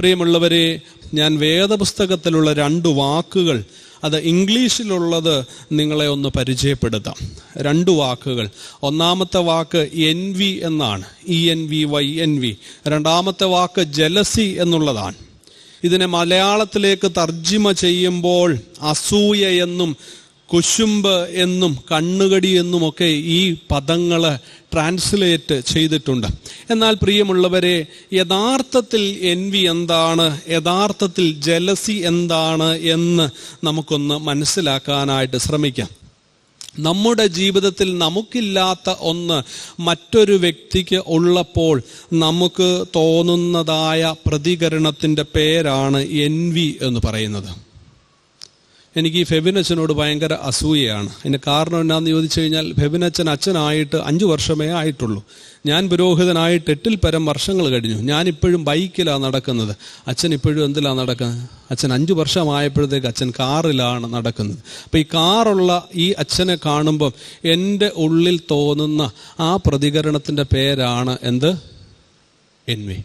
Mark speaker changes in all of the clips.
Speaker 1: പ്രിയമുള്ളവരെ ഞാൻ വേദപുസ്തകത്തിലുള്ള രണ്ട് വാക്കുകൾ അത് ഇംഗ്ലീഷിലുള്ളത് നിങ്ങളെ ഒന്ന് പരിചയപ്പെടുത്താം. രണ്ട് വാക്കുകൾ. ഒന്നാമത്തെ വാക്ക് എൻ വി എന്നാണ്. E N V Y N V രണ്ടാമത്തെ വാക്ക് ജലസി എന്നുള്ളതാണ്. ഇതിനെ മലയാളത്തിലേക്ക് തർജിമ ചെയ്യുമ്പോൾ അസൂയ എന്നും കുശുമ്പ് എന്നും കണ്ണുകടി എന്നും ഒക്കെ ഈ പദങ്ങൾ ട്രാൻസ്ലേറ്റ് ചെയ്തിട്ടുണ്ട്. എന്നാൽ പ്രിയമുള്ളവരെ യഥാർത്ഥത്തിൽ എൻവി എന്താണ്? യഥാർത്ഥത്തിൽ ജലസി എന്താണ് എന്ന് നമുക്കൊന്ന് മനസ്സിലാക്കാനായിട്ട് ശ്രമിക്കാം. നമ്മുടെ ജീവിതത്തിൽ നമുക്കില്ലാത്ത ഒന്ന് മറ്റൊരു വ്യക്തിക്ക് ഉള്ളപ്പോൾ നമുക്ക് തോന്നുന്നതായ പ്രതികരണത്തിന്റെ പേരാണ് എൻവി എന്ന് പറയുന്നത്. എനിക്ക് ഈ ഫെബിനച്ചനോട് ഭയങ്കര അസൂയയാണ്. അതിന് കാരണം എന്നാന്ന് ചോദിച്ചു കഴിഞ്ഞാൽ ഫെബിനച്ചൻ അച്ഛനായിട്ട് അഞ്ച് വർഷമേ ആയിട്ടുള്ളൂ. ഞാൻ പുരോഹിതനായിട്ട് എട്ടിൽ പരം വർഷങ്ങൾ കഴിഞ്ഞു. ഞാനിപ്പോഴും ബൈക്കിലാണ് നടക്കുന്നത്. അച്ഛൻ ഇപ്പോഴും എന്തിലാണ് നടക്കുന്നത്? അച്ഛൻ അഞ്ചു വർഷമായപ്പോഴത്തേക്ക് അച്ഛൻ കാറിലാണ് നടക്കുന്നത്. അപ്പം ഈ കാറുള്ള ഈ അച്ഛനെ കാണുമ്പം എന്റെ ഉള്ളിൽ തോന്നുന്ന ആ പ്രതികരണത്തിന്റെ പേരാണ് എന്ത്? എൻവി.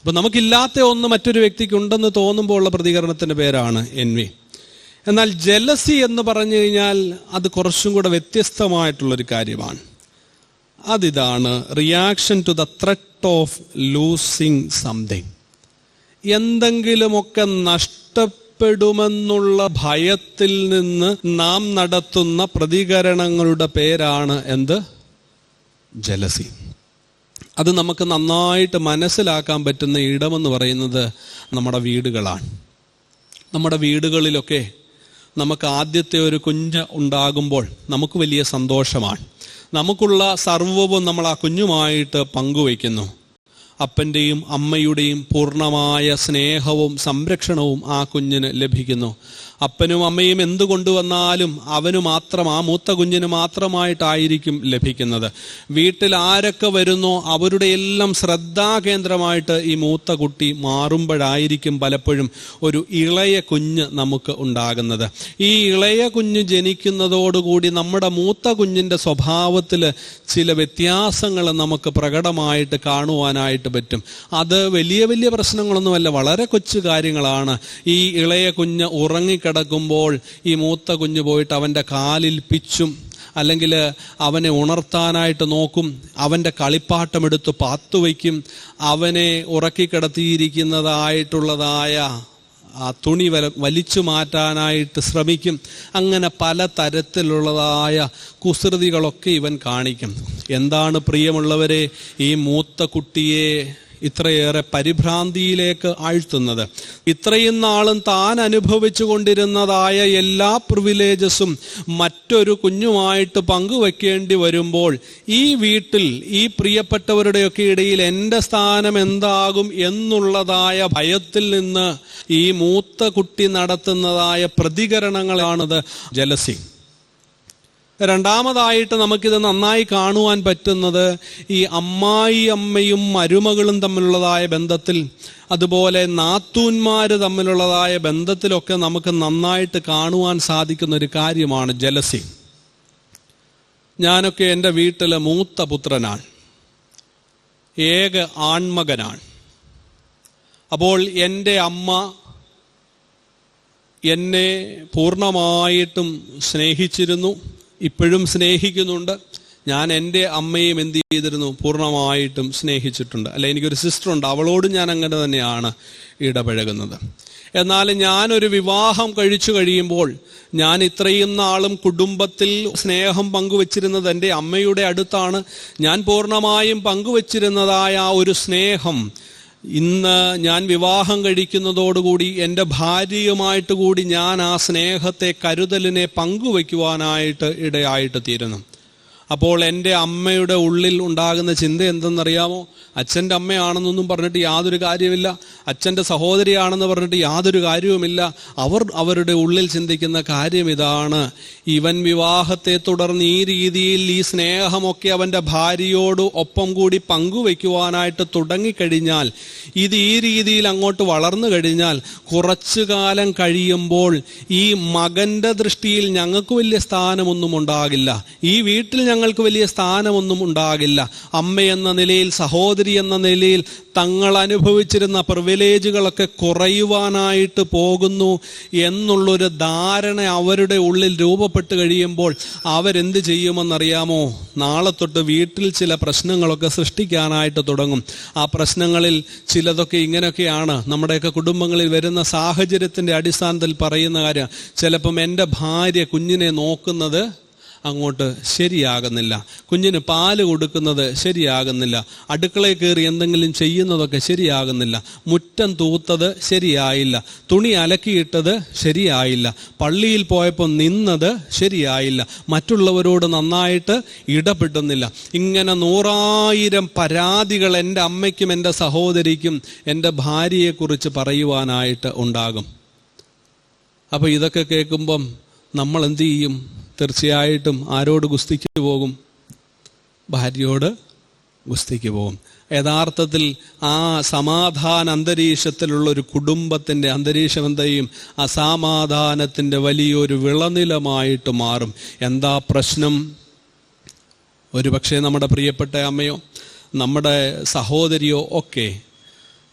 Speaker 1: അപ്പം നമുക്കില്ലാത്ത ഒന്ന് മറ്റൊരു വ്യക്തിക്ക് ഉണ്ടെന്ന് തോന്നുമ്പോൾ ഉള്ള പ്രതികരണത്തിന്റെ പേരാണ് എൻവി. എന്നാൽ ജലസി എന്ന് പറഞ്ഞു കഴിഞ്ഞാൽ അത് കുറച്ചും കൂടെ വ്യത്യസ്തമായിട്ടുള്ളൊരു കാര്യമാണ്. അതിതാണ് reaction to the threat of losing something എന്തെങ്കിലുമൊക്കെ നഷ്ടപ്പെടുമെന്നുള്ള ഭയത്തിൽ നിന്ന് നാം നടത്തുന്ന പ്രതികരണങ്ങളുടെ പേരാണ് എന്ത്? ജലസി അത് നമുക്ക് നന്നായിട്ട് മനസ്സിലാക്കാൻ പറ്റുന്ന ഇടമെന്ന് പറയുന്നത് നമ്മുടെ വീടുകളാണ്. നമ്മുടെ വീടുകളിലൊക്കെ നമുക്ക് ആദ്യത്തെ ഒരു കുഞ്ഞ് ഉണ്ടാകുമ്പോൾ നമുക്ക് വലിയ സന്തോഷമാണ്. നമുക്കുള്ള സർവവും നമ്മൾ ആ കുഞ്ഞുമായിട്ട് പങ്കുവയ്ക്കുന്നു. അപ്പന്റെയും അമ്മയുടെയും പൂർണമായ സ്നേഹവും സംരക്ഷണവും ആ കുഞ്ഞിന് ലഭിക്കുന്നു. അപ്പനും അമ്മയും എന്ത് കൊണ്ടുവന്നാലും അവന് മാത്രം ആ മൂത്ത കുഞ്ഞിന് മാത്രമായിട്ടായിരിക്കും ലഭിക്കുന്നത്. വീട്ടിൽ ആരൊക്കെ വരുന്നോ അവരുടെ എല്ലാം ശ്രദ്ധാകേന്ദ്രമായിട്ട് ഈ മൂത്ത കുട്ടി മാറുമ്പോഴായിരിക്കും പലപ്പോഴും ഒരു ഇളയ കുഞ്ഞ് നമുക്ക് ഉണ്ടാകുന്നത്. ഈ ഇളയ കുഞ്ഞ് ജനിക്കുന്നതോടുകൂടി നമ്മുടെ മൂത്ത കുഞ്ഞിന്റെ സ്വഭാവത്തിൽ ചില വ്യത്യാസങ്ങൾ നമുക്ക് പ്രകടമായിട്ട് കാണുവാനായിട്ട് പറ്റും. അത് വലിയ വലിയ പ്രശ്നങ്ങളൊന്നുമല്ല വളരെ കൊച്ചു കാര്യങ്ങളാണ്. ഈ ഇളയ കുഞ്ഞ് ഉറങ്ങിക്കിടക്കുമ്പോൾ ഈ മൂത്ത കുഞ്ഞ് പോയിട്ട് അവന്റെ കാലിൽ പിച്ചും അല്ലെങ്കിൽ അവനെ ഉണർത്താനായിട്ട് നോക്കും അവന്റെ കളിപ്പാട്ടമെടുത്ത് പാത്തുവയ്ക്കും അവനെ ഉറക്കിക്കിടത്തിയിരിക്കുന്നതായിട്ടുള്ളതായ ആ തുണി വല വലിച്ചു മാറ്റാനായിട്ട് ശ്രമിക്കും. അങ്ങനെ പല തരത്തിലുള്ളതായ കുസൃതികളൊക്കെ ഇവൻ കാണിക്കും. എന്താണ് പ്രിയമുള്ളവരെ ഈ മൂത്ത കുട്ടിയെ ഇത്രയേറെ പരിഭ്രാന്തിയിലേക്ക് ആഴ്ത്തുന്നത്. ഇത്രയും നാളും താൻ അനുഭവിച്ചു കൊണ്ടിരുന്നതായ എല്ലാ പ്രിവിലേജസും മറ്റൊരു കുഞ്ഞുമായിട്ട് പങ്കുവെക്കേണ്ടി വരുമ്പോൾ ഈ വീട്ടിൽ ഈ പ്രിയപ്പെട്ടവരുടെയൊക്കെ ഇടയിൽ എന്റെ സ്ഥാനം എന്താകും എന്നുള്ളതായ ഭയത്തിൽ നിന്ന് ഈ മൂത്ത കുട്ടി നടത്തുന്നതായ പ്രതികരണങ്ങളാണത് ജലസി. രണ്ടാമതായിട്ട് നമുക്കിത് നന്നായി കാണുവാൻ പറ്റുന്നത് ഈ അമ്മായി അമ്മയും മരുമകളും തമ്മിലുള്ളതായ ബന്ധത്തിൽ അതുപോലെ നാത്തൂന്മാർ തമ്മിലുള്ളതായ ബന്ധത്തിലൊക്കെ നമുക്ക് നന്നായിട്ട് കാണുവാൻ സാധിക്കുന്ന ഒരു കാര്യമാണ് ജലസി. ഞാനൊക്കെ എന്റെ വീട്ടിലെ മൂത്ത പുത്രനാണ്. ഏക ആൺമകനാണ്. അപ്പോൾ എന്റെ അമ്മ എന്നെ പൂർണമായിട്ടും സ്നേഹിച്ചിരുന്നു. ഇപ്പോഴും സ്നേഹിക്കുന്നുണ്ട്. ഞാൻ എന്റെ അമ്മയും എന്ത് ചെയ്തിരുന്നു? പൂർണമായിട്ടും സ്നേഹിച്ചിട്ടുണ്ട്. അല്ലെ എനിക്കൊരു സിസ്റ്റർ ഉണ്ട്. അവളോടും ഞാൻ അങ്ങനെ തന്നെയാണ് ഇടപഴകുന്നത്. എന്നാൽ ഞാനൊരു വിവാഹം കഴിച്ചു കഴിയുമ്പോൾ ഞാൻ ഇത്രയും നാളും കുടുംബത്തിൽ സ്നേഹം പങ്കുവച്ചിരുന്നത് എന്റെ അമ്മയുടെ അടുത്താണ്. ഞാൻ പൂർണമായും പങ്കുവച്ചിരുന്നതായ ഒരു സ്നേഹം ഇന്ന് ഞാൻ വിവാഹം കഴിക്കുന്നതോടുകൂടി എന്റെ ഭാര്യയുമായിട്ട് കൂടി ഞാൻ ആ സ്നേഹത്തെ കരുതലിനെ പങ്കുവയ്ക്കുവാനായിട്ട് ഇടയായിട്ട് തീരുന്നു. അപ്പോൾ എന്റെ അമ്മയുടെ ഉള്ളിൽ ഉണ്ടാകുന്ന ചിന്ത എന്തെന്നറിയാമോ? അച്ഛന്റെ അമ്മയാണെന്നൊന്നും പറഞ്ഞിട്ട് യാതൊരു കാര്യമില്ല അച്ഛന്റെ സഹോദരിയാണെന്ന് പറഞ്ഞിട്ട് യാതൊരു കാര്യവുമില്ല. അവർ അവരുടെ ഉള്ളിൽ ചിന്തിക്കുന്ന കാര്യം ഇതാണ്. ഇവൻ വിവാഹത്തെ തുടർന്ന് ഈ രീതിയിൽ ഈ സ്നേഹമൊക്കെ അവന്റെ ഭാര്യയോട് ഒപ്പം കൂടി പങ്കുവയ്ക്കുവാനായിട്ട് തുടങ്ങിക്കഴിഞ്ഞാൽ ഇത് ഈ രീതിയിൽ അങ്ങോട്ട് വളർന്നു കഴിഞ്ഞാൽ കുറച്ചു കാലം കഴിയുമ്പോൾ ഈ മകന്റെ ദൃഷ്ടിയിൽ ഞങ്ങൾക്ക് വലിയ സ്ഥാനമൊന്നും ഉണ്ടാകില്ല. ഈ വീട്ടിൽ ഞങ്ങൾക്ക് വലിയ സ്ഥാനമൊന്നും ഉണ്ടാകില്ല. അമ്മയെന്ന നിലയിൽ സഹോദരി എന്ന നിലയിൽ തങ്ങൾ അനുഭവിച്ചിരുന്ന പ്രിവിലേജുകളൊക്കെ കുറയുവാനായിട്ട് പോകുന്നു എന്നുള്ളൊരു ധാരണ അവരുടെ ഉള്ളിൽ രൂപപ്പെട്ട് കഴിയുമ്പോൾ അവരെന്ത് ചെയ്യുമെന്നറിയാമോ? നാളെ തൊട്ട് വീട്ടിൽ ചില പ്രശ്നങ്ങളൊക്കെ സൃഷ്ടിക്കാനായിട്ട് തുടങ്ങും. ആ പ്രശ്നങ്ങളിൽ ചിലതൊക്കെ ഇങ്ങനെയൊക്കെയാണ്. നമ്മുടെയൊക്കെ കുടുംബങ്ങളിൽ വരുന്ന സാഹചര്യത്തിന്റെ അടിസ്ഥാനത്തിൽ പറയുന്ന കാര്യം ചിലപ്പം എന്റെ ഭാര്യ കുഞ്ഞിനെ നോക്കുന്നത് അങ്ങോട്ട് ശരിയാകുന്നില്ല. കുഞ്ഞിന് പാൽ കൊടുക്കുന്നത് ശരിയാകുന്നില്ല. അടുക്കളയിൽ കയറി എന്തെങ്കിലും ചെയ്യുന്നതൊക്കെ ശരിയാകുന്നില്ല. മുറ്റം തൂത്തത് ശരിയായില്ല. തുണി അലക്കിയിട്ടത് ശരിയായില്ല. പള്ളിയിൽ പോയപ്പോൾ നിന്നത് ശരിയായില്ല. മറ്റുള്ളവരോട് നന്നായിട്ട് ഇടപെടുന്നില്ല. ഇങ്ങനെ നൂറായിരം പരാതികൾ എന്റെ അമ്മയ്ക്കും എന്റെ സഹോദരിക്കും എന്റെ ഭാര്യയെക്കുറിച്ച് പറയുവാനായിട്ട് ഉണ്ടാകും. അപ്പോൾ ഇതൊക്കെ കേൾക്കുമ്പം നമ്മൾ എന്ത് ചെയ്യും? തീർച്ചയായിട്ടും ആരോട് ഗുസ്തിക്ക് പോകും? ഭാര്യയോട് ഗുസ്തിക്ക് പോകും. യഥാർത്ഥത്തിൽ ആ സമാധാന അന്തരീക്ഷത്തിലുള്ള ഒരു കുടുംബത്തിന്റെ അന്തരീക്ഷം എന്ത് ചെയ്യും അസമാധാനത്തിന്റെ വലിയൊരു വിളനിലമായിട്ട് മാറും. എന്താ പ്രശ്നം? ഒരു പക്ഷേ നമ്മുടെ പ്രിയപ്പെട്ട അമ്മയോ നമ്മുടെ സഹോദരിയോ ഒക്കെ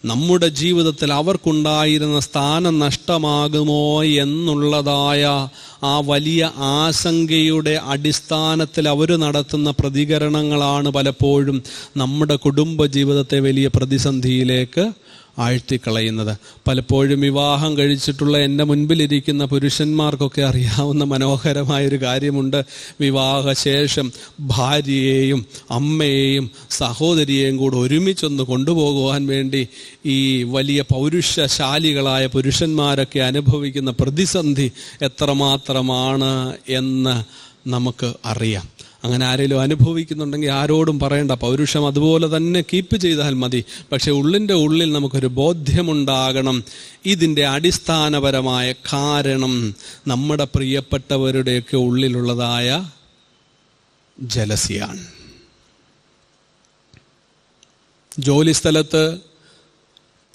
Speaker 1: നമ്മുടെ ജീവിതത്തിൽ അവർക്കുണ്ടായിരുന്ന സ്ഥാനം നഷ്ടമാകുമോ എന്നുള്ളതായ ആ വലിയ ആശങ്കയുടെ അടിസ്ഥാനത്തിൽ അവർ നടത്തുന്ന പ്രതികരണങ്ങളാണ് പലപ്പോഴും നമ്മുടെ കുടുംബ ജീവിതത്തെ വലിയ പ്രതിസന്ധിയിലേക്ക് ആഴ്ത്തിക്കളയുന്നത്. പലപ്പോഴും വിവാഹം കഴിച്ചിട്ടുള്ള എന്റെ മുൻപിലിരിക്കുന്ന പുരുഷന്മാർക്കൊക്കെ അറിയാവുന്ന മനോഹരമായൊരു കാര്യമുണ്ട്. വിവാഹശേഷം ഭാര്യയെയും അമ്മയെയും സഹോദരിയെയും കൂടെ ഒരുമിച്ചൊന്ന് കൊണ്ടുപോകുവാൻ വേണ്ടി ഈ വലിയ പൗരുഷശാലികളായ പുരുഷന്മാരൊക്കെ അനുഭവിക്കുന്ന പ്രതിസന്ധി എത്രമാത്രമാണ് എന്ന് നമുക്ക് അറിയാം. അങ്ങനെ ആരെങ്കിലും അനുഭവിക്കുന്നുണ്ടെങ്കിൽ ആരോടും പറയേണ്ട. പൗരുഷം അതുപോലെ തന്നെ കീപ്പ് ചെയ്താൽ മതി. പക്ഷെ ഉള്ളിന്റെ ഉള്ളിൽ നമുക്കൊരു ബോധ്യമുണ്ടാകണം. ഇതിന്റെ അടിസ്ഥാനപരമായ കാരണം നമ്മുടെ പ്രിയപ്പെട്ടവരുടെയൊക്കെ ഉള്ളിലുള്ളതായ ജലസിയാണ്. ജോലി സ്ഥലത്ത്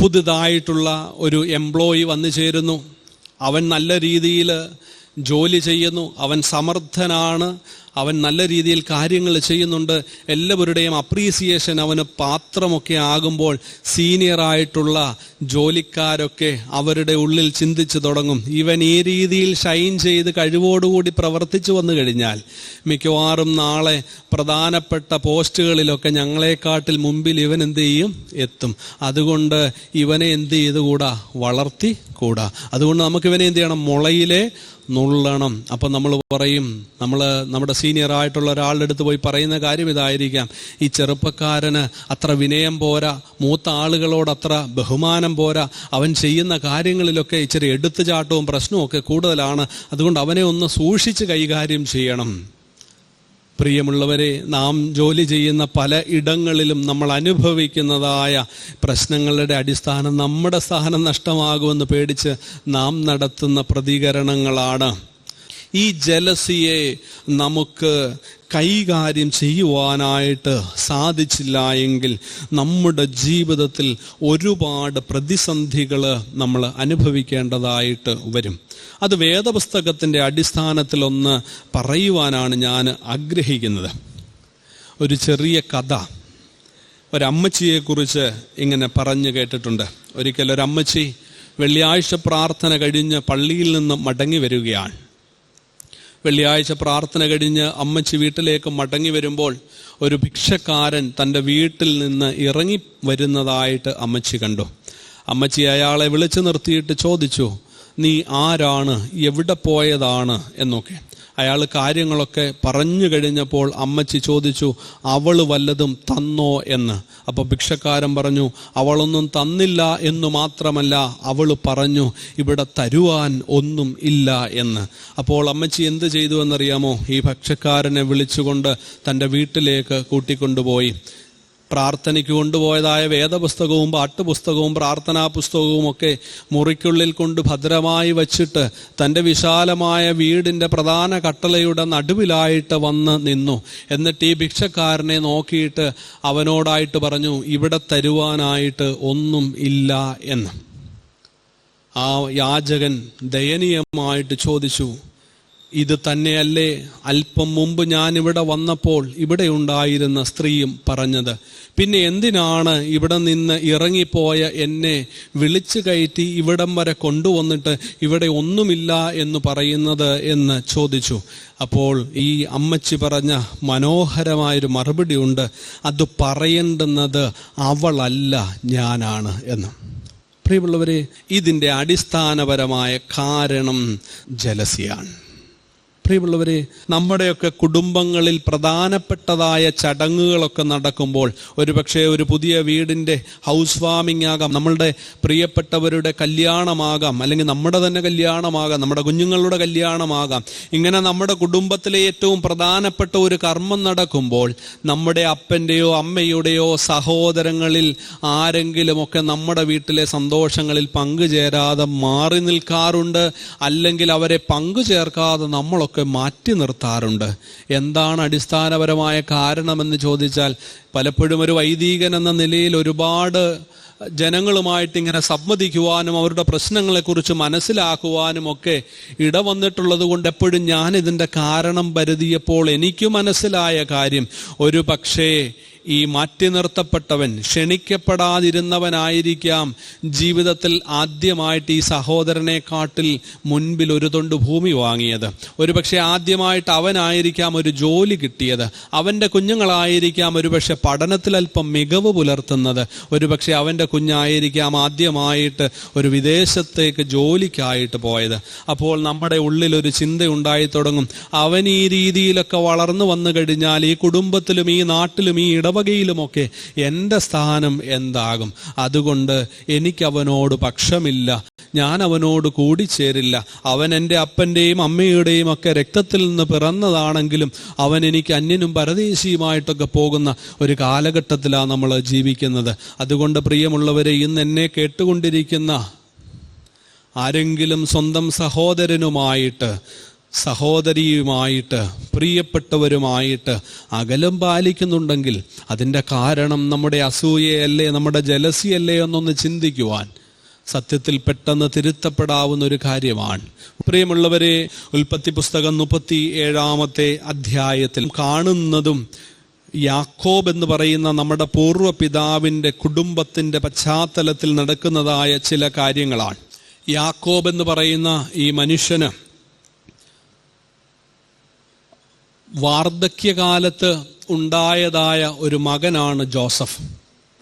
Speaker 1: പുതുതായിട്ടുള്ള ഒരു എംപ്ലോയി വന്നു ചേരുന്നു. അവൻ നല്ല രീതിയിൽ ജോലി ചെയ്യുന്നു അവൻ സമർത്ഥനാണ് അവൻ നല്ല രീതിയിൽ കാര്യങ്ങൾ ചെയ്യുന്നുണ്ട് എല്ലാവരുടെയും അപ്രീസിയേഷൻ അവന് പാത്രമൊക്കെ ആകുമ്പോൾ സീനിയറായിട്ടുള്ള ജോലിക്കാരൊക്കെ അവരുടെ ഉള്ളിൽ ചിന്തിച്ചു തുടങ്ങും. ഇവൻ ഈ രീതിയിൽ ഷൈൻ ചെയ്ത് കഴിവോടുകൂടി പ്രവർത്തിച്ചു വന്നു കഴിഞ്ഞാൽ മിക്കവാറും നാളെ പ്രധാനപ്പെട്ട പോസ്റ്റുകളിലൊക്കെ ഞങ്ങളെക്കാട്ടിൽ മുമ്പിൽ ഇവൻ എന്ത് ചെയ്യും? എത്തും. അതുകൊണ്ട് ഇവനെ എന്ത് ചെയ്തുകൂടാ? വളർത്തി കൂടാ. അതുകൊണ്ട് നമുക്ക് ഇവനെ എന്ത് ചെയ്യണം? മുളയിലെ നുള്ളണം. അപ്പം നമ്മൾ പറയും നമ്മൾ നമ്മുടെ സീനിയർ ആയിട്ടുള്ള ഒരാളുടെ അടുത്ത് പോയി പറയുന്ന കാര്യം ഇതായിരിക്കാം. ഈ ചെറുപ്പക്കാരന് അത്ര വിനയം പോരാ മൂത്ത ആളുകളോട് അത്ര ബഹുമാനം പോരാ അവൻ ചെയ്യുന്ന കാര്യങ്ങളിലൊക്കെ ഇച്ചിരി എടുത്തുചാട്ടവും പ്രശ്നവും ഒക്കെ കൂടുതലാണ്. അതുകൊണ്ട് അവനെ ഒന്ന് സൂക്ഷിച്ച് കൈകാര്യം ചെയ്യണം. പ്രിയമുള്ളവരെ നാം ജോലി ചെയ്യുന്ന പല ഇടങ്ങളിലും നമ്മൾ അനുഭവിക്കുന്നതായ പ്രശ്നങ്ങളുടെ അടിസ്ഥാനം നമ്മുടെ സ്ഥാനം നഷ്ടമാകുമെന്ന് പേടിച്ച് നാം നടത്തുന്ന പ്രതികരണങ്ങളാണ്. ഈ ജലസിയെ നമുക്ക് കൈകാര്യം ചെയ്യുവാനായിട്ട് സാധിച്ചില്ല എങ്കിൽ നമ്മുടെ ജീവിതത്തിൽ ഒരുപാട് പ്രതിസന്ധികൾ നമ്മൾ അനുഭവിക്കേണ്ടതായിട്ട് വരും. അത് വേദപുസ്തകത്തിന്റെ അടിസ്ഥാനത്തിലൊന്ന് പറയുവാനാണ് ഞാൻ ആഗ്രഹിക്കുന്നത്. ഒരു ചെറിയ കഥ. ഒരമ്മച്ചിയെക്കുറിച്ച് ഇങ്ങനെ പറഞ്ഞു കേട്ടിട്ടുണ്ട്. ഒരിക്കൽ ഒരമ്മച്ചി വെള്ളിയാഴ്ച പ്രാർത്ഥന കഴിഞ്ഞ് പള്ളിയിൽ നിന്ന് മടങ്ങി വരികയാണ്. വെള്ളിയാഴ്ച പ്രാർത്ഥന കഴിഞ്ഞ് അമ്മച്ചി വീട്ടിലേക്ക് മടങ്ങി വരുമ്പോൾ ഒരു ഭിക്ഷക്കാരൻ തന്റെ വീട്ടിൽ നിന്ന് ഇറങ്ങി വരുന്നതായിട്ട് അമ്മച്ചി കണ്ടു. അമ്മച്ചി അയാളെ വിളിച്ചു നിർത്തിയിട്ട് ചോദിച്ചു നീ ആരാണ്? എവിടെ പോയതാണ്? എന്നൊക്കെ. അയാൾ കാര്യങ്ങളൊക്കെ പറഞ്ഞു കഴിഞ്ഞപ്പോൾ അമ്മച്ചി ചോദിച്ചു അവൾ വല്ലതും തന്നോ എന്ന്? അപ്പോൾ ഭിക്ഷക്കാരൻ പറഞ്ഞു അവളൊന്നും തന്നില്ല എന്നു മാത്രമല്ല അവൾ പറഞ്ഞു ഇവിടെ തരുവാൻ ഒന്നും ഇല്ല എന്ന്. അപ്പോൾ അമ്മച്ചി എന്ത് ചെയ്തു എന്നറിയാമോ? ഈ ഭക്ഷക്കാരനെ വിളിച്ചുകൊണ്ട് തന്റെ വീട്ടിലേക്ക് കൂട്ടിക്കൊണ്ടുപോയി. പ്രാർത്ഥനയ്ക്ക് കൊണ്ടുപോയതായ വേദപുസ്തകവും പാട്ടുപുസ്തകവും പ്രാർത്ഥനാ പുസ്തകവും ഒക്കെ മുറിക്കുള്ളിൽ കൊണ്ട് ഭദ്രമായി വച്ചിട്ട് തന്റെ വിശാലമായ വീടിന്റെ പ്രധാന കട്ടളയുടെ നടുവിലായിട്ട് വന്ന് നിന്നു. എന്നിട്ട് ഈ ഭിക്ഷക്കാരനെ നോക്കിയിട്ട് അവനോടായിട്ട് പറഞ്ഞു ഇവിടെ തരുവാനായിട്ട് ഒന്നും ഇല്ല എന്ന്. ആ യാചകൻ ദയനീയമായിട്ട് ചോദിച്ചു ഇത് തന്നെയല്ലേ? അല്പം മുമ്പ് ഞാൻ ഇവിടെ വന്നപ്പോൾ ഇവിടെ ഉണ്ടായിരുന്ന സ്ത്രീയും പറഞ്ഞത് പിന്നെ എന്തിനാണ് ഇവിടെ നിന്ന് ഇറങ്ങിപ്പോയ എന്നെ വിളിച്ചു കയറ്റി ഇവിടം വരെ കൊണ്ടുവന്നിട്ട് ഇവിടെ ഒന്നുമില്ല എന്ന് പറയുന്നത്? എന്ന് ചോദിച്ചു. അപ്പോൾ ഈ അമ്മച്ചി പറഞ്ഞ മനോഹരമായൊരു മറുപടി ഉണ്ട് അത് പറയേണ്ടുന്നത് അവളല്ല ഞാനാണ് എന്ന്. പ്രിയമുള്ളവരെ ഇതിന്റെ അടിസ്ഥാനപരമായ കാരണം ജലസിയാണ്. പ്രിയമുള്ളവരെ നമ്മുടെയൊക്കെ കുടുംബങ്ങളിൽ പ്രധാനപ്പെട്ടതായ ചടങ്ങുകളൊക്കെ നടക്കുമ്പോൾ ഒരുപക്ഷെ ഒരു പുതിയ വീടിന്റെ ഹൗസ് വാമിംഗ് ആകാം നമ്മളുടെ പ്രിയപ്പെട്ടവരുടെ കല്യാണമാകാം അല്ലെങ്കിൽ നമ്മുടെ തന്നെ കല്യാണമാകാം നമ്മുടെ കുഞ്ഞുങ്ങളുടെ കല്യാണമാകാം. ഇങ്ങനെ നമ്മുടെ കുടുംബത്തിലെ ഏറ്റവും പ്രധാനപ്പെട്ട ഒരു കർമ്മം നടക്കുമ്പോൾ നമ്മുടെ അപ്പന്റെയോ അമ്മയുടെയോ സഹോദരങ്ങളിൽ ആരെങ്കിലുമൊക്കെ നമ്മുടെ വീട്ടിലെ സന്തോഷങ്ങളിൽ പങ്കുചേരാതെ മാറി നിൽക്കാറുണ്ട് അല്ലെങ്കിൽ അവരെ പങ്കുചേർക്കാതെ നമ്മളൊക്കെ മാറ്റി നിർത്താറുണ്ട്. എന്താണ് അടിസ്ഥാനപരമായ കാരണമെന്ന് ചോദിച്ചാൽ പലപ്പോഴും ഒരു വൈദികൻ എന്ന നിലയിൽ ഒരുപാട് ജനങ്ങളുമായിട്ട് ഇങ്ങനെ സംവദിക്കുവാനും അവരുടെ പ്രശ്നങ്ങളെക്കുറിച്ച് മനസ്സിലാക്കുവാനും ഒക്കെ ഇടവന്നിട്ടുള്ളത് കൊണ്ട് എപ്പോഴും ഞാൻ ഇതിന്റെ കാരണം പരുതിയപ്പോൾ എനിക്ക് മനസ്സിലായ കാര്യം ഒരു പക്ഷേ ഈ മാറ്റി നിർത്തപ്പെട്ടവൻ ക്ഷണിക്കപ്പെടാതിരുന്നവനായിരിക്കാം. ജീവിതത്തിൽ ആദ്യമായിട്ട് ഈ സഹോദരനെ കാട്ടിൽ മുൻപിൽ ഒരു തൊണ്ട് ഭൂമി വാങ്ങിയത്. ഒരുപക്ഷെ ആദ്യമായിട്ട് അവനായിരിക്കാം ഒരു ജോലി കിട്ടിയത്. അവന്റെ കുഞ്ഞുങ്ങളായിരിക്കാം ഒരുപക്ഷെ പഠനത്തിൽ അല്പം മികവ് പുലർത്തുന്നത്. ഒരുപക്ഷെ അവന്റെ കുഞ്ഞായിരിക്കാം ആദ്യമായിട്ട് ഒരു വിദേശത്തേക്ക് ജോലിക്കായിട്ട് പോയത്. അപ്പോൾ നമ്മുടെ ഉള്ളിൽ ഒരു ചിന്ത ഉണ്ടായി തുടങ്ങും. അവൻ ഈ രീതിയിലൊക്കെ വളർന്നു വന്നു കഴിഞ്ഞാൽ ഈ കുടുംബത്തിലും ഈ നാട്ടിലും ഈ ഇടവകയിലുമൊക്കെ എന്റെ സ്ഥാനം എന്താകും? അതുകൊണ്ട് എനിക്കവനോട് പക്ഷമില്ല. ഞാൻ അവനോട് കൂടിച്ചേരില്ല. അവൻ എന്റെ അപ്പന്റെയും അമ്മയുടെയും ഒക്കെ രക്തത്തിൽ നിന്ന് പിറന്നതാണെങ്കിലും അവൻ എനിക്ക് അന്യനും പരദേശിയുമായിട്ടൊക്കെ പോകുന്ന ഒരു കാലഘട്ടത്തിലാണ് നമ്മൾ ജീവിക്കുന്നത്. അതുകൊണ്ട് പ്രിയമുള്ളവരെ ഇന്ന് എന്നെ കേട്ടുകൊണ്ടിരിക്കുന്ന ആരെങ്കിലും സ്വന്തം സഹോദരനുമായിട്ട് സഹോദരിയുമായിട്ട് പ്രിയപ്പെട്ടവരുമായിട്ട് അകലം പാലിക്കുന്നുണ്ടെങ്കിൽ അതിന്റെ കാരണം നമ്മുടെ അസൂയയല്ലേ നമ്മുടെ ജലസിയല്ലേ എന്നൊന്ന് ചിന്തിക്കുവാൻ സത്യത്തിൽ പെട്ടെന്ന് തിരുത്തപ്പെടാവുന്ന ഒരു കാര്യമാണ്. പ്രിയമുള്ളവരെ ഉൽപ്പത്തി പുസ്തകം മുപ്പത്തി ഏഴാമത്തെ അധ്യായത്തിൽ കാണുന്നതും യാക്കോബ് എന്ന് പറയുന്ന നമ്മുടെ പൂർവ പിതാവിന്റെ കുടുംബത്തിന്റെ പശ്ചാത്തലത്തിൽ നടക്കുന്നതായ ചില കാര്യങ്ങളാണ്. യാക്കോബ് എന്ന് പറയുന്ന ഈ മനുഷ്യന് വാർദ്ധക്യകാലത്ത് ഉണ്ടായതായ ഒരു മകനാണ് ജോസഫ്.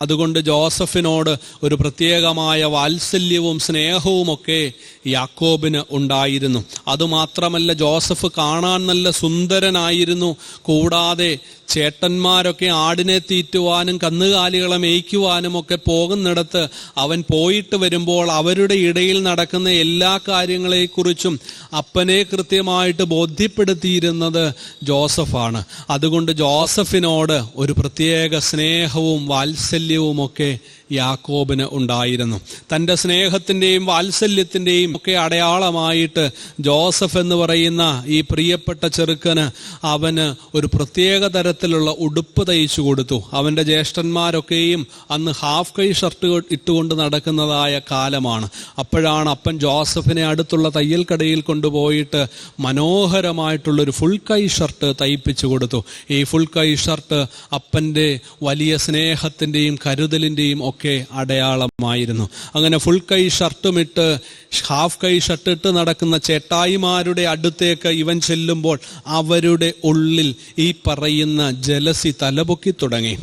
Speaker 1: അതുകൊണ്ട് ജോസഫിനോട് ഒരു പ്രത്യേകമായ വാത്സല്യവും സ്നേഹവുമൊക്കെ യാക്കോബിന് ഉണ്ടായിരുന്നു. അതുമാത്രമല്ല ജോസഫ് കാണാൻ നല്ല സുന്ദരനായിരുന്നു. കൂടാതെ ചേട്ടന്മാരൊക്കെ ആടിനെ തീറ്റുവാനും കന്നുകാലികളെ മേയ്ക്കുവാനും ഒക്കെ പോകുന്നിടത്ത് അവൻ പോയിട്ട് വരുമ്പോൾ അവരുടെ ഇടയിൽ നടക്കുന്ന എല്ലാ കാര്യങ്ങളെക്കുറിച്ചും അപ്പനെ കൃത്യമായിട്ട് ബോധ്യപ്പെടുത്തിയിരുന്നത് ജോസഫാണ്. അതുകൊണ്ട് ജോസഫിനോട് ഒരു പ്രത്യേക സ്നേഹവും വാത്സല്യവും ഒക്കെ യാക്കോബിന് ഉണ്ടായിരുന്നു. തന്റെ സ്നേഹത്തിന്റെയും വാത്സല്യത്തിന്റെയും ഒക്കെ അടയാളമായിട്ട് ജോസഫ് എന്ന് പറയുന്ന ഈ പ്രിയപ്പെട്ട ചെറുക്കന് അവന് ഒരു പ്രത്യേക തരത്തിലുള്ള ഉടുപ്പ് തയ്ച്ചു കൊടുത്തു. അവന്റെ ജ്യേഷ്ഠന്മാരൊക്കെയും അന്ന് ഹാഫ് കൈ ഷർട്ട് ഇട്ടുകൊണ്ട് നടക്കുന്നതായ കാലമാണ്. അപ്പോഴാണ് അപ്പൻ ജോസഫിനെ അടുത്തുള്ള തയ്യൽ കടയിൽ കൊണ്ടുപോയിട്ട് മനോഹരമായിട്ടുള്ളൊരു ഫുൾ കൈ ഷർട്ട് തയ്പ്പിച്ചു കൊടുത്തു. ഈ ഫുൾ കൈ ഷർട്ട് അപ്പന്റെ വലിയ സ്നേഹത്തിന്റെയും കരുതലിന്റെയും ഒക്കെ അടയാളമായിരുന്നു. അങ്ങനെ ഫുൾ കൈ ഷർട്ടും ഇട്ട് ഹാഫ് കൈ ഷർട്ട് ഇട്ട് നടക്കുന്ന ചേട്ടായിമാരുടെ അടുത്തേക്ക് ഇവൻ ചെല്ലുമ്പോൾ അവരുടെ ഉള്ളിൽ ഈ പറയുന്ന ജലസി തലപൊക്കി തുടങ്ങി.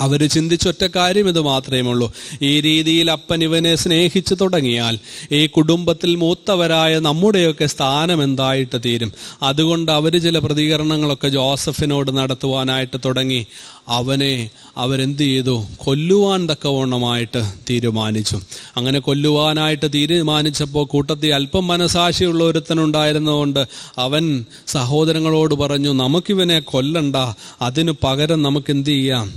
Speaker 1: അവർ ചിന്തിച്ചൊറ്റ കാര്യം ഇത് മാത്രമേ ഉള്ളൂ. ഈ രീതിയിൽ അപ്പൻ ഇവനെ സ്നേഹിച്ചു തുടങ്ങിയാൽ ഈ കുടുംബത്തിൽ മൂത്തവരായ നമ്മുടെയൊക്കെ സ്ഥാനം എന്തായിട്ട് തീരും. അതുകൊണ്ട് അവർ ചില പ്രതികരണങ്ങളൊക്കെ ജോസഫിനോട് നടത്തുവാനായിട്ട് തുടങ്ങി. അവനെ അവരെന്ത് ചെയ്തു? കൊല്ലുവാൻ തക്കവണ്ണമായിട്ട് തീരുമാനിച്ചു. അങ്ങനെ കൊല്ലുവാനായിട്ട് തീരുമാനിച്ചപ്പോൾ കൂട്ടത്തിൽ അല്പം മനസാക്ഷിയുള്ള ഒരുത്തനുണ്ടായിരുന്നതുകൊണ്ട് അവൻ സഹോദരങ്ങളോട് പറഞ്ഞു നമുക്കിവനെ കൊല്ലണ്ട. അതിനു പകരം നമുക്ക് എന്ത് ചെയ്യാം?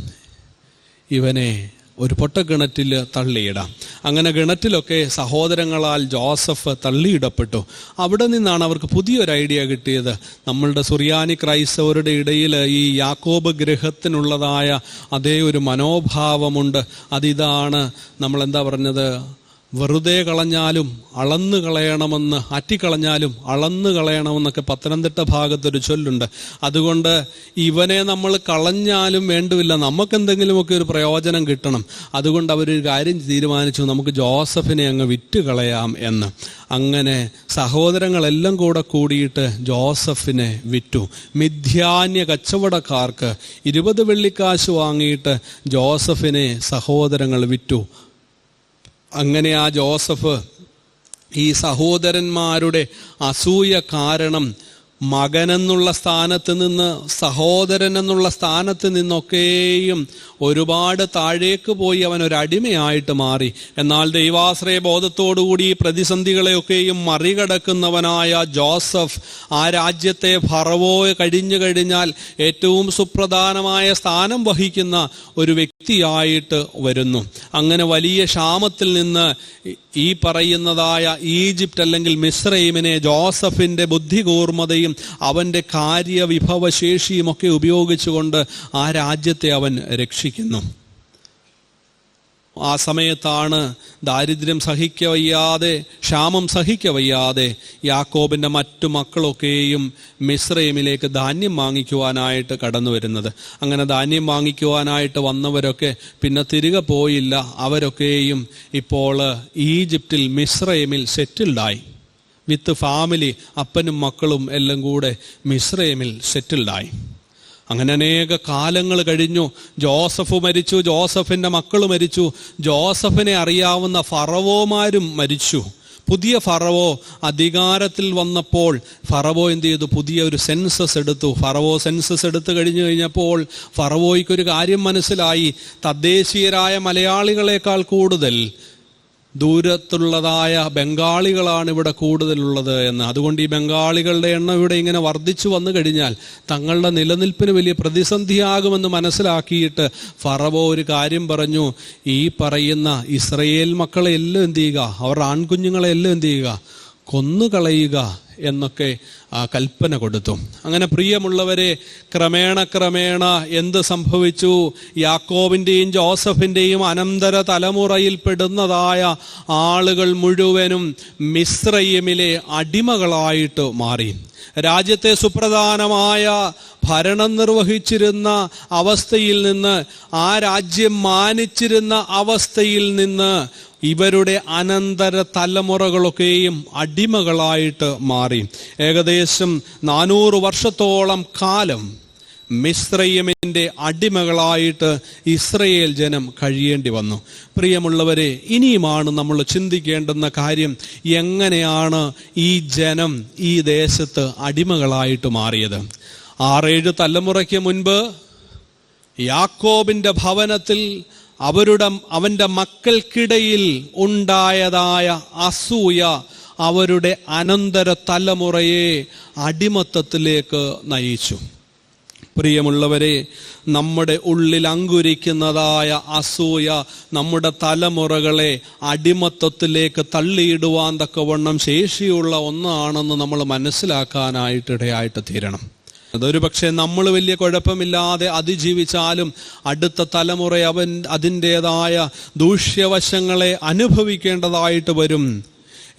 Speaker 1: ഇവനെ ഒരു പൊട്ടക്കിണറ്റിൽ തള്ളിയിടാം. അങ്ങനെ കിണറ്റിലൊക്കെ സഹോദരങ്ങളാൽ ജോസഫ് തള്ളിയിടപ്പെട്ടു. അവിടെ നിന്നാണ് അവർക്ക് പുതിയൊരു ഐഡിയ കിട്ടിയത്. നമ്മളുടെ സുറിയാനി ക്രൈസ്തവരുടെ ഇടയിൽ ഈ യാക്കോബ് ഗ്രഹത്തിനുള്ളതായ അതേ ഒരു മനോഭാവമുണ്ട്. അതിതാണ് നമ്മൾ എന്താ പറഞ്ഞത്? വെറുതെ കളഞ്ഞാലും അളന്നു കളയണമെന്ന് അറ്റിക്കളഞ്ഞാലും അളന്നു കളയണമെന്നൊക്കെ പത്തനംതിട്ട ഭാഗത്തൊരു ചൊല്ലുണ്ട്. അതുകൊണ്ട് ഇവനെ നമ്മൾ കളഞ്ഞാലും വേണ്ടുമില്ല നമുക്കെന്തെങ്കിലുമൊക്കെ ഒരു പ്രയോജനം കിട്ടണം. അതുകൊണ്ട് അവരൊരു കാര്യം തീരുമാനിച്ചു. നമുക്ക് ജോസഫിനെ അങ്ങ് വിറ്റ് കളയാം എന്ന്. അങ്ങനെ സഹോദരങ്ങളെല്ലാം കൂടെ കൂടിയിട്ട് ജോസഫിനെ വിറ്റു. മിഥ്യാന്യ കച്ചവടക്കാർക്ക് ഇരുപത് വെള്ളിക്കാശ് വാങ്ങിയിട്ട് ജോസഫിനെ സഹോദരങ്ങൾ വിറ്റു. അങ്ങനെ ആ ജോസഫ് ഈ സഹോദരന്മാരുടെ അസൂയ കാരണം മകനെന്നുള്ള സ്ഥാനത്ത് നിന്ന് സഹോദരൻ എന്നുള്ള സ്ഥാനത്ത് നിന്നൊക്കെയും ഒരുപാട് താഴേക്ക് പോയി അവൻ ഒരു അടിമയായിട്ട് മാറി. എന്നാൽ ദൈവാശ്രയ ബോധത്തോടുകൂടി ഈ പ്രതിസന്ധികളെയൊക്കെയും മറികടക്കുന്നവനായ ജോസഫ് ആ രാജ്യത്തെ ഫറവോ കഴിഞ്ഞു കഴിഞ്ഞാൽ ഏറ്റവും സുപ്രധാനമായ സ്ഥാനം വഹിക്കുന്ന ഒരു വ്യക്തിയായിട്ട് വരുന്നു. അങ്ങനെ വലിയ ക്ഷാമത്തിൽ നിന്ന് ഈ പറയുന്നതായ ഈജിപ്റ്റ് അല്ലെങ്കിൽ മിശ്രൈമിനെ ജോസഫിന്റെ ബുദ്ധികൂർമ്മതയും അവന്റെ കാര്യവിഭവശേഷിയും ഒക്കെ ഉപയോഗിച്ചുകൊണ്ട് ആ രാജ്യത്തെ അവൻ രക്ഷിക്കുന്നു. ആ സമയത്താണ് ദാരിദ്ര്യം സഹിക്കവയ്യാതെ ക്ഷാമം സഹിക്കവയ്യാതെ യാക്കോബിന്റെ മറ്റു മക്കളൊക്കെയും മിശ്രയിമിലേക്ക് ധാന്യം വാങ്ങിക്കുവാനായിട്ട് കടന്നു വരുന്നത്. അങ്ങനെ ധാന്യം വാങ്ങിക്കുവാനായിട്ട് വന്നവരൊക്കെ പിന്നെ തിരികെ പോയില്ല. അവരൊക്കെയും ഇപ്പോൾ ഈജിപ്തിൽ മിശ്രയിമിൽ സെറ്റിൽഡായി. വിത്ത് ഫാമിലി അപ്പനും മക്കളും എല്ലാം കൂടെ മിശ്രൈമിൽ സെറ്റിൽഡായി. അങ്ങനെ അനേക കാലങ്ങൾ കഴിഞ്ഞു. ജോസഫ് മരിച്ചു ജോസഫിന്റെ മക്കൾ മരിച്ചു. ജോസഫിനെ അറിയാവുന്ന ഫറവോമാരും മരിച്ചു. പുതിയ ഫറവോ അധികാരത്തിൽ വന്നപ്പോൾ ഫറവോ എന്ത് ചെയ്തു? പുതിയ ഒരു സെൻസസ് എടുത്തു. ഫറവോ സെൻസസ് എടുത്തു കഴിഞ്ഞു കഴിഞ്ഞപ്പോൾ ഫറവോയ്ക്കൊരു കാര്യം മനസ്സിലായി. തദ്ദേശീയരായ മലയാളികളെക്കാൾ കൂടുതൽ ദൂരത്തുള്ളതായ ബംഗാളികളാണ് ഇവിടെ കൂടുതലുള്ളത് എന്ന്. അതുകൊണ്ട് ഈ ബംഗാളികളുടെ എണ്ണം ഇവിടെ ഇങ്ങനെ വർദ്ധിച്ചു വന്നു കഴിഞ്ഞാൽ തങ്ങളുടെ നിലനിൽപ്പിന് വലിയ പ്രതിസന്ധിയാകുമെന്ന് മനസ്സിലാക്കിയിട്ട് ഫറവോ ഒരു കാര്യം പറഞ്ഞു. ഈ പറയുന്ന ഇസ്രയേൽ മക്കളെ എല്ലാം എന്ത് ചെയ്യുക? അവരുടെ ആൺകുഞ്ഞുങ്ങളെ എല്ലാം എന്ത് ചെയ്യുക? കൊന്നുകളയുക. എന്നൊക്കെ കൽപ്പന കൊടുത്തു. അങ്ങനെ പ്രിയമുള്ളവരെ ക്രമേണ ക്രമേണ എന്ത് സംഭവിച്ചു? യാക്കോബിന്റെയും ജോസഫിന്റെയും അനന്തര തലമുറയിൽ പെടുന്നതായ ആളുകൾ മുഴുവനും മിശ്രയിമിലെ അടിമകളായിട്ട് മാറി. രാജ്യത്തെ സുപ്രധാനമായ ഭരണം നിർവഹിച്ചിരുന്ന അവസ്ഥയിൽ നിന്ന് ആ രാജ്യം മാനിച്ചിരുന്ന അവസ്ഥയിൽ നിന്ന് ഇവരുടെ അനന്തര തലമുറകളൊക്കെയും അടിമകളായിട്ട് മാറി. ഏകദേശം നാനൂറ് വർഷത്തോളം കാലം മിശ്രയമിന്റെ അടിമകളായിട്ട് ഇസ്രയേൽ ജനം കഴിയേണ്ടി വന്നു. പ്രിയമുള്ളവരെ ഇനിയുമാണ് നമ്മൾ ചിന്തിക്കേണ്ടുന്ന കാര്യം എങ്ങനെയാണ് ഈ ജനം ഈ ദേശത്ത് അടിമകളായിട്ട് മാറിയത്. ആറേഴ് തലമുറയ്ക്ക് മുൻപ് യാക്കോബിന്റെ ഭവനത്തിൽ അവരുടെ അവന്റെ മക്കൾക്കിടയിൽ ഉണ്ടായതായ അസൂയ അവരുടെ അനന്തര തലമുറയെ അടിമത്തത്തിലേക്ക് നയിച്ചു. പ്രിയമുള്ളവരെ നമ്മുടെ ഉള്ളിൽ അങ്കുരിക്കുന്നതായ അസൂയ നമ്മുടെ തലമുറകളെ അടിമത്തത്തിലേക്ക് തള്ളിയിടുവാൻ തക്കവണ്ണം ശേഷിയുള്ള ഒന്നാണെന്ന് നമ്മൾ മനസ്സിലാക്കാനായിട്ടിടയായിട്ട് തീരണം. അതൊരു പക്ഷേ നമ്മൾ വലിയ കുഴപ്പമില്ലാതെ അതിജീവിച്ചാലും അടുത്ത തലമുറ അവൻ അതിന്റെതായ ദൂഷ്യവശങ്ങളെ അനുഭവിക്കേണ്ടതായിട്ട് വരും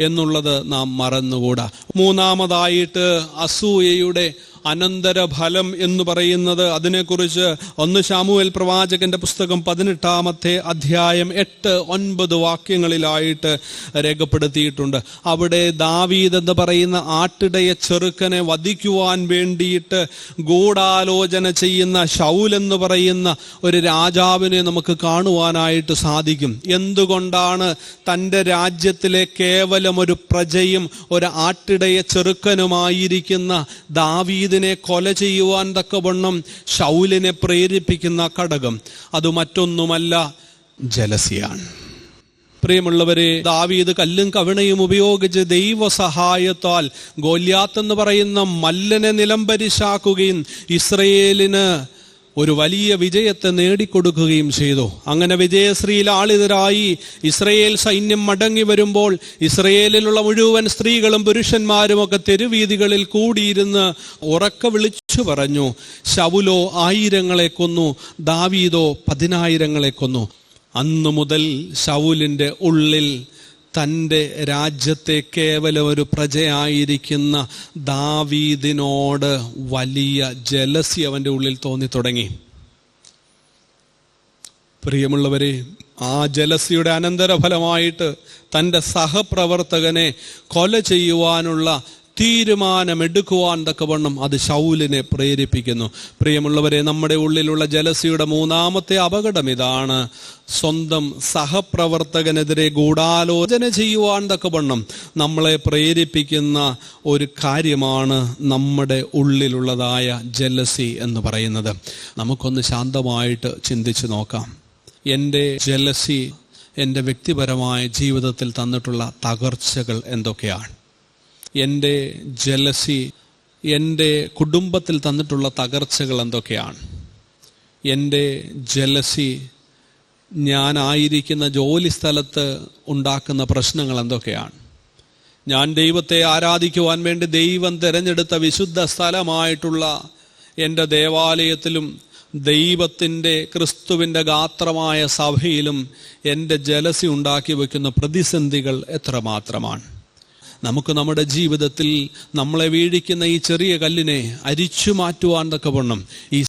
Speaker 1: എന്നുള്ളത് നാം മറന്നുകൂടാ. മൂന്നാമതായിട്ട് അസൂയയുടെ അനന്തരഫലം എന്ന് പറയുന്നത് അതിനെക്കുറിച്ച് ഒന്ന് ശാമുവേൽ പ്രവാചകന്റെ പുസ്തകം പതിനെട്ടാമത്തെ അധ്യായം എട്ട് ഒൻപത് വാക്യങ്ങളിലായിട്ട് രേഖപ്പെടുത്തിയിട്ടുണ്ട്. അവിടെ ദാവീദ് എന്ന് പറയുന്ന ആട്ടിടയ ചെറുക്കനെ വധിക്കുവാൻ വേണ്ടിയിട്ട് ഗൂഢാലോചന ചെയ്യുന്ന ഷൗൽ എന്ന് പറയുന്ന ഒരു രാജാവിനെ നമുക്ക് കാണുവാനായിട്ട് സാധിക്കും. എന്തുകൊണ്ടാണ് തന്റെ രാജ്യത്തിലെ കേവലം ഒരു പ്രജയും ഒരു ആട്ടിടയ ചെറുക്കനുമായിരിക്കുന്ന ദാവീദിനെ കൊല ചെയ്യുവാൻ തക്കവണ്ണം ഷൗലിനെ പ്രേരിപ്പിക്കുന്ന ഘടകം. അത് മറ്റൊന്നുമല്ല ജലസിയാണ്. പ്രിയമുള്ളവരെ ദാവീദ് കല്ലും കവിണയും ഉപയോഗിച്ച് ദൈവ സഹായത്താൽ ഗോല്യാത്ത് എന്ന് പറയുന്ന മല്ലനെ നിലംപരിശാക്കുകയും ഇസ്രയേലിന് ഒരു വലിയ വിജയത്തെ നേടിക്കൊടുക്കുകയും ചെയ്തു. അങ്ങനെ വിജയശ്രീയിൽ ആളിതരായി ഇസ്രയേൽ സൈന്യം മടങ്ങി വരുമ്പോൾ ഇസ്രയേലിലുള്ള മുഴുവൻ സ്ത്രീകളും പുരുഷന്മാരും ഒക്കെ തെരുവീതികളിൽ കൂടിയിരുന്ന് ഉറക്ക വിളിച്ചു പറഞ്ഞു ശവുലോ ആയിരങ്ങളെ കൊന്നു ദാവീദോ പതിനായിരങ്ങളെ കൊന്നു. അന്നു മുതൽ ശൗലിന്റെ ഉള്ളിൽ തന്റെ രാജ്യത്തെ കേവലം ഒരു പ്രജയായിരിക്കുന്ന ദാവീദിനോട് വലിയ ജലസി അവന്റെ ഉള്ളിൽ തോന്നി തുടങ്ങി. പ്രിയമുള്ളവരെ ആ ജലസിയുടെ അനന്തരഫലമായിട്ട് തന്റെ സഹപ്രവർത്തകനെ കൊല ചെയ്യുവാനുള്ള തീരുമാനമെടുക്കുവാൻ തക്കവണ്ണം അത് ശൗലിനെ പ്രേരിപ്പിക്കുന്നു. പ്രിയമുള്ളവരെ നമ്മുടെ ഉള്ളിലുള്ള ജലസിയുടെ മൂന്നാമത്തെ അപകടം ഇതാണ്. സ്വന്തം സഹപ്രവർത്തകനെതിരെ ഗൂഢാലോചന ചെയ്യുവാൻ തക്കവണ്ണം നമ്മളെ പ്രേരിപ്പിക്കുന്ന ഒരു കാര്യമാണ് നമ്മുടെ ഉള്ളിലുള്ളതായ ജലസി എന്ന് പറയുന്നത്. നമുക്കൊന്ന് ശാന്തമായിട്ട് ചിന്തിച്ചു നോക്കാം. എന്റെ ജലസി എന്റെ വ്യക്തിപരമായ ജീവിതത്തിൽ തന്നിട്ടുള്ള തകർച്ചകൾ എന്തൊക്കെയാണ്? എന്റെ ജലസി എന്റെ കുടുംബത്തിൽ തന്നിട്ടുള്ള തകർച്ചകൾ എന്തൊക്കെയാണ്? എന്റെ ജലസി ഞാനായിരിക്കുന്ന ജോലി സ്ഥലത്ത് ഉണ്ടാക്കുന്ന പ്രശ്നങ്ങൾ എന്തൊക്കെയാണ്? ഞാൻ ദൈവത്തെ ആരാധിക്കുവാൻ വേണ്ടി ദൈവം തിരഞ്ഞെടുത്ത വിശുദ്ധ സ്ഥലമായിട്ടുള്ള എന്റെ ദേവാലയത്തിലും ദൈവത്തിന്റെ ക്രിസ്തുവിന്റെ ഗാത്രമായ സഭയിലും എന്റെ ജലസി ഉണ്ടാക്കി വയ്ക്കുന്ന പ്രതിസന്ധികൾ എത്രമാത്രമാണ്? നമുക്ക് നമ്മുടെ ജീവിതത്തിൽ നമ്മളെ വീഴിക്കുന്ന ഈ ചെറിയ കല്ലിനെ അരിച്ചു മാറ്റുവാൻ തക്കവണ്ണം ഈ